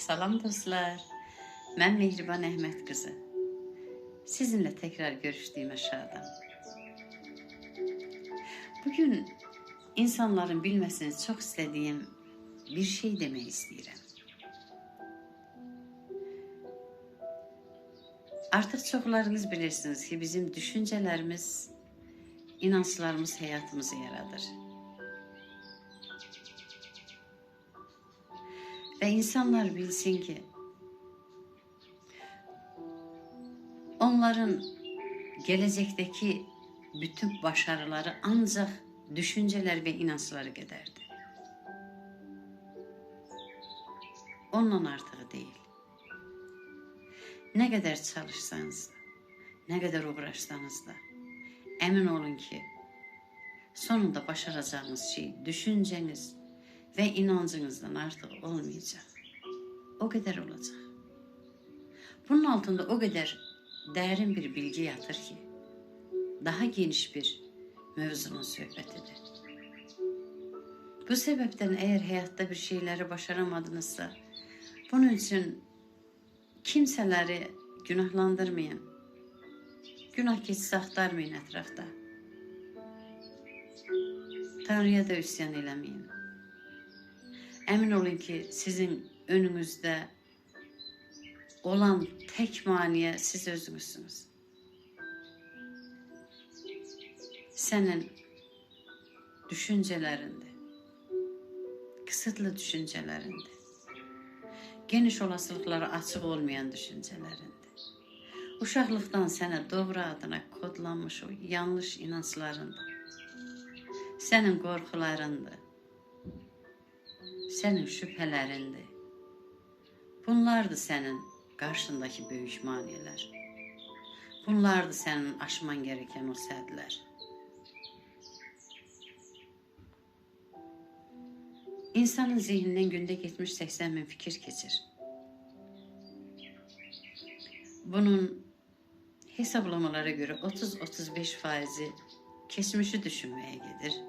Salam dostlar. Ben Mehriban Ahmet kızı. Sizinle tekrar görüştüğüm aşağıdan. Bugün insanların bilmesini çok istediğim bir şey demeyi istedim. Artık çoxlarınız bilirsiniz ki bizim düşüncelerimiz, inançlarımız hayatımızı yaradır. Ve insanlar bilsin ki onların gelecekteki bütün başarıları ancak düşünceler ve inançları giderdi. Ondan artığı değil. Ne kadar çalışsanız da, ne kadar uğraşsanız da emin olun ki sonunda başaracağınız şey düşünceniz ve inancınızdan artık olmayacak. O kadar olacak. Bunun altında o kadar derin bir bilgi yatır ki daha geniş bir mevzunun söhbətidir. Bu sebepten eğer hayatta bir şeyleri başaramadınızsa bunun için kimseleri günahlandırmayın. Günah keçisi axtarmayın ətrafda. Tanrıya da üsyan eləməyin. Emin olun ki sizin önünüzde olan tek maniye siz özünüzsünüz. Senin düşüncelerinde, kısıtlı düşüncelerinde, geniş olasılıklara açık olmayan düşüncelerinde, uşaqlıqdan sənə doğru adına kodlanmış o yanlış inançlarında, senin qorxularında, senin şüphelerindi. Bunlardı senin karşındaki büyük maniyeler. Bunlardı senin aşman gereken o sədlər. İnsanın zihninden günde 70-80 bin fikir geçir. Bunun hesaplamalara göre 30-35 faizi geçmişi düşünmeye gelir.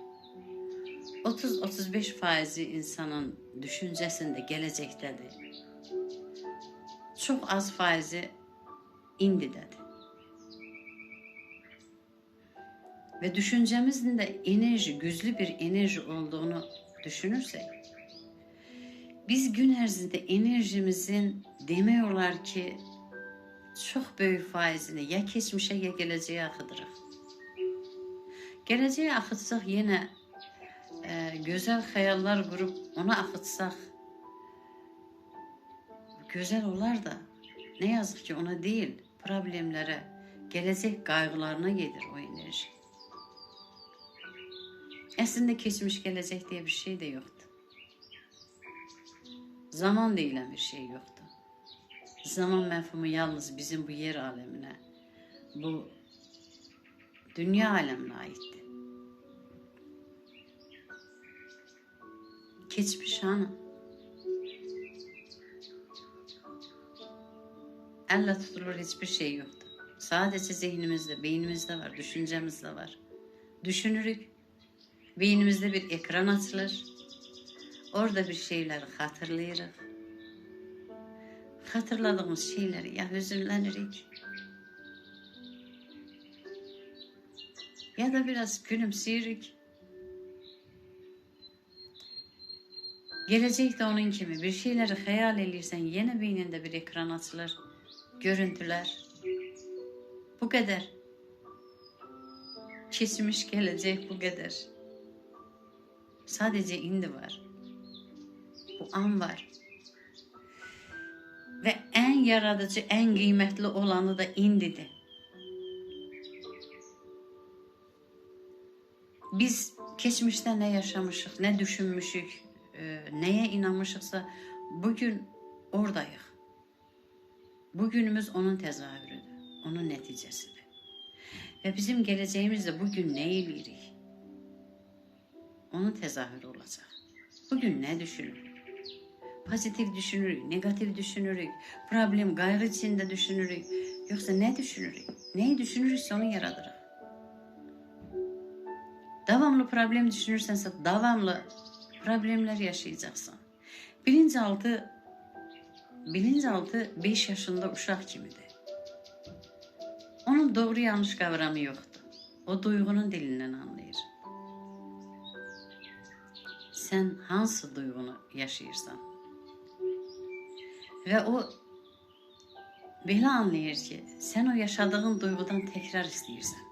30-35 faizi insanın düşüncesinde gelecektedir. Çok az faizi indidedir. Ve düşüncemizin de enerji, güçlü bir enerji olduğunu düşünürsek, biz gün ərzində enerjimizin demiyorlar ki, çok büyük faizini ya keçmişe ya geleceğe akıdırıq. Geleceğe akıtsaq yine e, güzel hayaller kurup ona akıtsak güzel olar da ne yazık ki ona değil problemlere, gelecek kaygılarına gelir o enerji. Aslında geçmiş gelecek diye bir şey de yoktu. Zaman deyilen bir şey yoktu. Zaman mefhumu yalnız bizim bu yer alemine, bu dünya alemine aitti. Geçmiş hanım. Elle tutulur hiçbir şey yoktu. Sadece zihnimizde, beynimizde var, düşüncemizde var. Düşünürük, beynimizde bir ekran açılır. Orada bir şeyleri hatırlayırıq. Hatırladığımız şeyleri ya hüzünlenirik ya da biraz gülümseyirik. Gelecekte onun kimi bir şeyleri hayal elirsen yine beyninde bir ekran açılır. Görüntüler. Bu kadar. Geçmiş gelecek bu kadar. Sadece indi var. Bu an var. Ve en yaratıcı, en kıymetli olanı da indidir. Biz geçmişte ne yaşamışık, ne düşünmüşük, e, neye inanmışıksa bugün oradayıq. Bugünümüz onun tezahürüdür, onun neticesidir. Ve bizim geleceğimiz de bugün ne eləyirik? Onun tezahürü olacak. Bugün ne düşünürük? Pozitif düşünürük, negatif düşünürük, problem, gayrı içinde düşünürük. Yoksa ne düşünürük? Neyi düşünürükse onu yaradırıq. Davamlı problem düşünürsensə davamlı problemler yaşayacaksın. Birinci altı bilinçaltı 5 yaşında uşaq kimidir. Onun doğru yanlış kavramı yoktur. O duyğunun dilinden anlayır. Sen hansı duyğunu yaşayırsan ve o belə anlayır ki, sen o yaşadığın duygudan tekrar istəyirsən.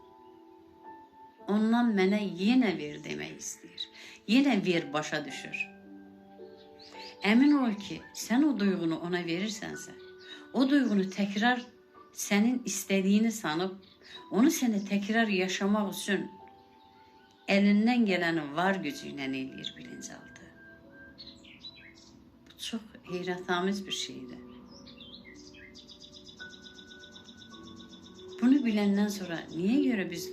Ondan mənə yenə ver demək istəyir. Yenə ver başa düşür. Emin ol ki sen o duygunu ona verirsense o duygunu tekrar senin istediğini sanıp onu seni tekrar yaşamak için elinden geleni var gücüyle eləyir bilinçaltı. Bu çok heyrətamiz bir şeydi. Bunu bilenden sonra niye göre biz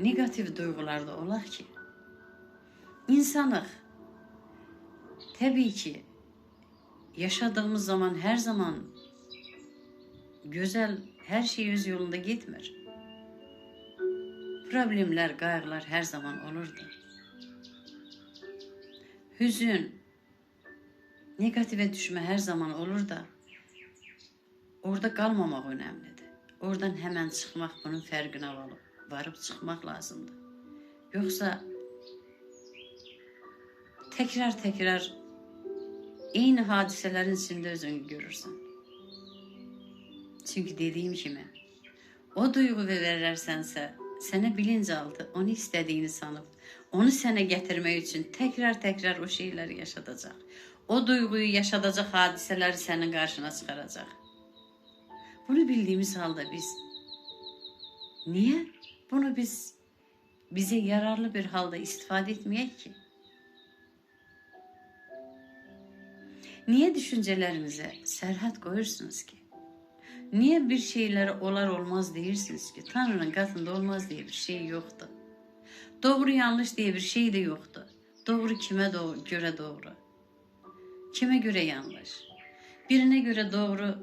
negatif duygularda olaq ki? İnsanıq. Tabii ki yaşadığımız zaman her zaman güzel her şey öz yolunda gitmir. Problemler, kaygılar her zaman olurdu. Hüzün, negatife düşme her zaman olur da orada kalmamak önemlidir. Oradan hemen çıkmak bunun farkına varıp, varıp çıkmak lazımdı. Yoksa tekrar tekrar aynı hadiselerin içinde özünü görürsen. Çünkü dediğim gibi o duygu ve verirsense sana bilinçaltı onu istediğini sanıp onu sana getirmek için tekrar tekrar o şeyleri yaşatacak. O duyguyu yaşatacak hadiseleri senin karşına çıkaracak. Bunu bildiğimiz halde biz niye bunu biz bize yararlı bir halde istifade etmeyek ki? Niye düşüncelerinize serhat koyursunuz ki? Niye bir şeyleri olar olmaz deyirsiniz ki? Tanrı'nın katında olmaz diye bir şey yoktu. Doğru yanlış diye bir şey de yoktu. Doğru kime doğru, göre doğru? Kime göre yanlış? Birine göre doğru,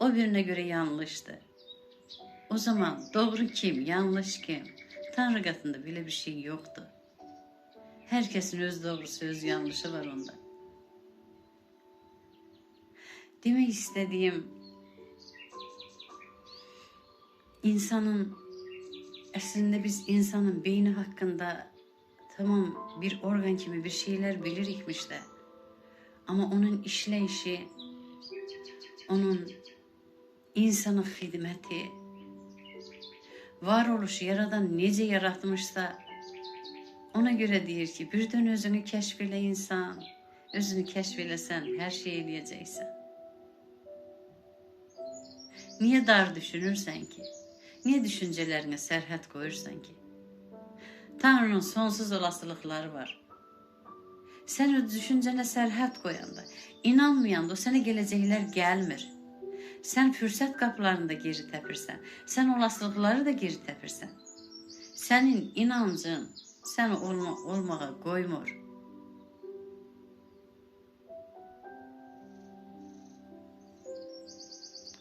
o birine göre yanlıştı. O zaman doğru kim, yanlış kim? Tanrı katında bile bir şey yoktu. Herkesin öz doğrusu, öz yanlışı var onda. Demek istediğim insanın aslında biz insanın beyni hakkında tamam bir organ kimi bir şeyler bilirikmiş de ama onun işleyişi onun insana hizmeti varoluşu yaradan nece yaratmışsa ona göre deyir ki birden özünü keşfele insan özünü keşfelesen her şeyi eləyəcəksən. Niye dar düşünürsen ki? Niye düşüncelerine serhat koyursan ki? Tanrı'nın sonsuz olasılıkları var. Sen o düşüncene serhat koyanda, inanmayanda o sana gelecekler gelmir. Sen fürsət kapılarını da geri təpirsən. Sen olasılıkları da geri təpirsən. Senin inancın səni olma, olmağa qoymur.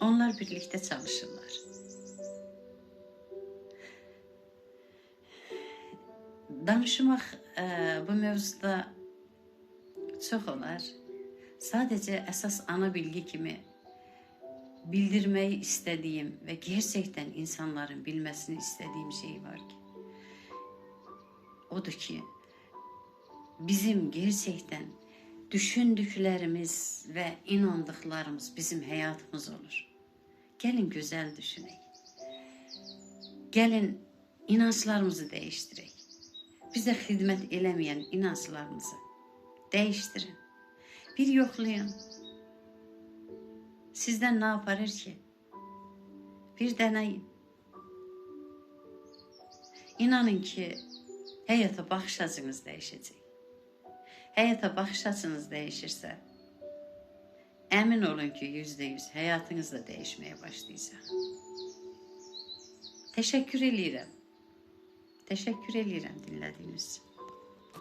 Onlar birlikte çalışırlar. Danışmaq e, bu mövzuda çox olar. Sadece əsas ana bilgi kimi bildirmeyi istediğim ve gerçekten insanların bilmesini istediğim şey var ki. Odur ki bizim gerçekten düşündüklerimiz ve inandıklarımız bizim hayatımız olur. Gelin güzel düşünelim. Gelin inançlarımızı değiştirek. Bize hizmet eləmeyen inançlarımızı değiştirin. Bir yoklayın. Sizden ne yaparır ki? Bir deneyin. İnanın ki hayata bakış açınız değişecek. Hayata bakış açınız değişirse emin olun ki yüzde yüz hayatınız da değişmeye başlayacak. Teşekkür ederim. Teşekkür ederim dinlediğiniz için.